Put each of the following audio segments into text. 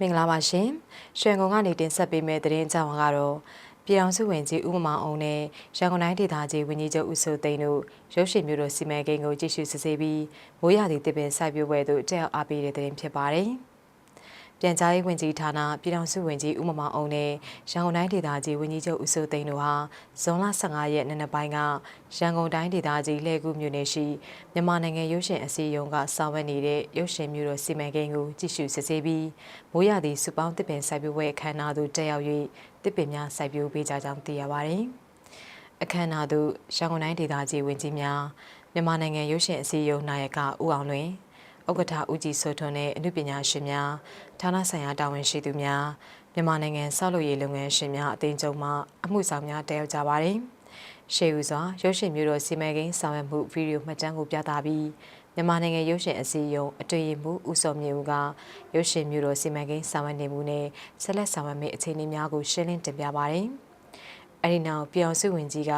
မင်္ဂလာပါရှင်။ရွှေကုံကနေတင်ဆက်ပေးမယ့်သတင်းအကြောင်းကတော့ပြည်အောင်စုဝင်ကြီးဦးမမောင်အောင်နဲ့ရန်ကုန်တိုင်းဒေသကြီးဝန်ကြီးချုပ်ဦးစိုးသိန်းတို့ရုပ်ရှင်မျိုးတို့စီမံကိန်းကိုကြည့်ရှုစစ်ဆေးပြီးမိုးရသည့်တပင်စိုက်ပျိုးပွဲသို့တက်ရောက်အားပေးတဲ့သတင်းဖြစ်ပါတယ်။ ပြန်ကြားရေးဝန်ကြီးဌာနပြည်ထောင်စုဝန်ကြီးဦးမမောင်အောင်နဲ့ရန်ကုန်တိုင်းဒေသကြီးဝန်ကြီးချုပ်ဦးစိုးသိန်းတို့ဟာဇွန်လ15ရက်နေ့နက်ပိုင်းကရန်ကုန်တိုင်းဒေသကြီးလှည့်ကူးမြို့နယ်ရှိမြန်မာနိုင်ငံရုပ်ရှင်အစည်းအရုံးကဆောင်ရွက်နေတဲ့ရုပ်ရှင်မျိုးတို့စီမံကိန်းကိုကြည့်ရှုစစ်ဆေးပြီးမိုးရသည့်စုပေါင်းတစ်ပင်စိုက်ပျိုးပွဲအခမ်းအနားသို့တက်ရောက်၍တစ်ပင်များစိုက်ပျိုးပေးကြကြောင်းသိရပါတယ်။အခမ်းအနားသို့ရန်ကုန်တိုင်းဒေသကြီးဝန်ကြီးများမြန်မာနိုင်ငံရုပ်ရှင်အစည်းအရုံးနာယကဦးအောင်လွင် ဥက္ကဋ္ဌဦးကြည်စိုးထွန်းနဲ့အမှုပညာရှင်များဌာနဆိုင်ရာတာဝန်ရှိသူများမြန်မာနိုင်ငံဆောက်လုပ်ရေးလုပ်ငန်းရှင်များအသင်းချုပ်မှအမှုဆောင်များတက်ရောက်ကြပါတယ်။ရှေးဦးစွာရုပ်ရှင်မျိုးတော်စီမံကိန်းဆောင်ရွက်မှုဗီဒီယိုမှတ်တမ်းကိုပြသပြီးမြန်မာနိုင်ငံရုပ်ရှင်အစည်းအရုံးအတွေ့အမှုဦးစောမြေဦးကရုပ်ရှင်မျိုးတော်စီမံကိန်းဆောင်ရွက်နေမှုနဲ့ဆက်လက်ဆောင်ရွက်မယ့်အခြေအနေများကိုရှင်းလင်းတင်ပြပါတယ်။အဲဒီနောက်ပြောင်စုဝင်ကြီးက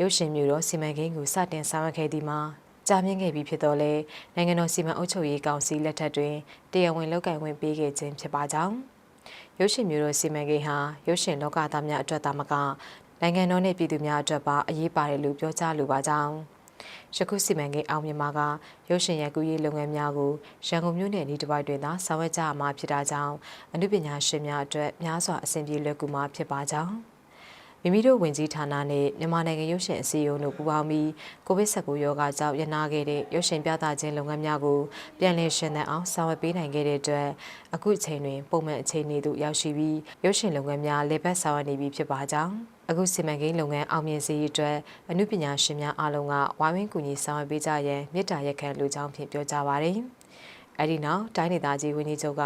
ရုပ်ရှင်မျိုးတော်စီမံကိန်းကိုစတင်ဆောင်ရွက်ခဲ့သည်မှာ ကြာမြင့်ခဲ့ပြီဖြစ်တော့လဲနိုင်ငံတော်စီမံအုပ်ချုပ်ရေးကောင်စီလက်ထက်တွင်တရားဝင်လုပ်ကိုင်ဝင်ပေးခဲ့ခြင်းဖြစ်ပါကြောင်းရုပ်ရှင်မျိုးတို့စီမံကိန်းဟာရုပ်ရှင်လောကသားများအတွက်သာမကနိုင်ငံတော်နှင့်ပြည်သူများအတွက်ပါအရေးပါတယ်လို့ပြောကြားလိုပါကြောင်းယခုစီမံကိန်းအောင်မြင်မှာကရုပ်ရှင်ရိုက်ကူးရေးလုပ်ငန်းများကိုရန်ကုန်မြို့နယ်ဤတစ်ပိုက်တွင်သာဆောင်ရွက်ကြရမှာဖြစ်တာကြောင့်အမှုပညာရှင်များအတွက်များစွာအဆင်ပြေလွယ်ကူမှာဖြစ်ပါကြောင်း မိမိတို့ဝင်ကြီးဌာနနဲ့မြန်မာနိုင်ငံရုပ်ရှင်အစည်းအရုံးတို့ပူးပေါင်းပြီးကိုဗစ် -19 ရောဂါကြောင့်ရနာခဲ့တဲ့ရုပ်ရှင်ပြသခြင်းလုပ်ငန်းများကိုပြန်လည်ရှင်သန်အောင်ဆောင်ရွက်ပေးနိုင်ခဲ့တဲ့အတွက်အခုအချိန်တွင်ပုံမှန်အခြေအနေသို့ရောက်ရှိပြီးရုပ်ရှင်လုပ်ငန်းများလက်ပတ်ဆောင်ရွက်နေပြီဖြစ်ပါကြောင်းအခုစီမံကိန်းလုပ်ငန်းအောင်မြင်စေရေးအတွက်အမှုပညာရှင်များအားလုံးကဝိုင်းဝန်းကူညီဆောင်ရွက်ပေးကြရန်မေတ္တာရက်ခံလိုကြောင်းဖြင့်ပြောကြားပါရယ်။ အဲဒီနောက်တိုင်းဒေသကြီးဝန်ကြီးချုပ်က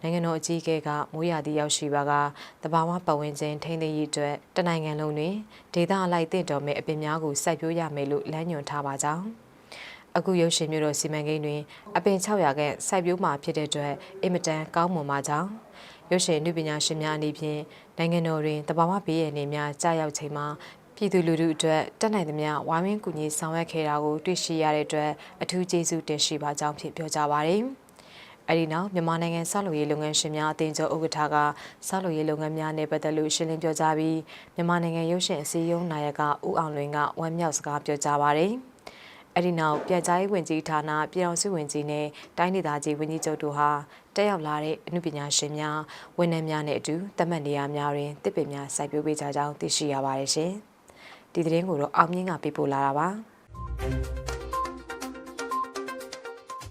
နိုင်ငံတော်အကြီးအကဲကမိုးရာသီရောက်ရှိပါကတဘာဝပတ်ဝန်းကျင်ထိန်းသိမ်းရေးအတွက်တနိုင်ငံလုံးတွင်ဒေသအလိုက်တင့်တော်မဲ့အပင်များကိုစိုက်ပျိုးရမယ်လို့လမ်းညွှန်ထားပါကြောင်းအခုရုပ်ရှင်မျိုးတော်စီမံကိန်းတွင်အပင်600ခန့်စိုက်ပျိုးမှာဖြစ်တဲ့အတွက်အင်မတန်ကောင်းမွန်ပါကြောင်းရုပ်ရှင်နုပညာရှင်များအနေဖြင့်နိုင်ငံတော်တွင်တဘာဝဘေးရန်တွေများကြာရောက်ချိန်မှာ ပြည်သူလူထုအတွက်တက်နိုင်သမျှဝိုင်းဝန်းကူညီဆောင်ရွက်ခဲ့တာကိုတွေ့ရှိရတဲ့အတွက်အထူးကျေးဇူးတင်ရှိပါကြောင်းဖြင့်ပြောကြားပါရယ်။အဲဒီနောက်မြန်မာနိုင်ငံဆောက်လုပ်ရေးလုပ်ငန်းရှင်များအသင်းချုပ်ဥက္ကဋ္ဌကဆောက်လုပ်ရေးလုပ်ငန်းများနဲ့ပတ်သက်လို့ရှင်းလင်းပြောကြားပြီးမြန်မာနိုင်ငံရုပ်ရှင်အစည်းအရုံးနာယကဦးအောင်လွင်ကဝမ်းမြောက်စကားပြောကြားပါရယ်။အဲဒီနောက်ပြန်ကြားရေးဝန်ကြီးဌာနပြည်အောင်စုဝန်ကြီးနဲ့တိုင်းဒေသကြီးဝန်ကြီးချုပ်တို့ဟာတက်ရောက်လာတဲ့အမှုပညာရှင်များဝန်ထမ်းများနဲ့အတူတမတ်နေရာများတွင်တစ်ပင်များစိုက်ပျိုးပေးကြကြောင်းသိရှိရပါတယ်ရှင်။ ဒီသတင်းကိုတော့အောင်မြင့်ကပေးပို့လာတာပါ။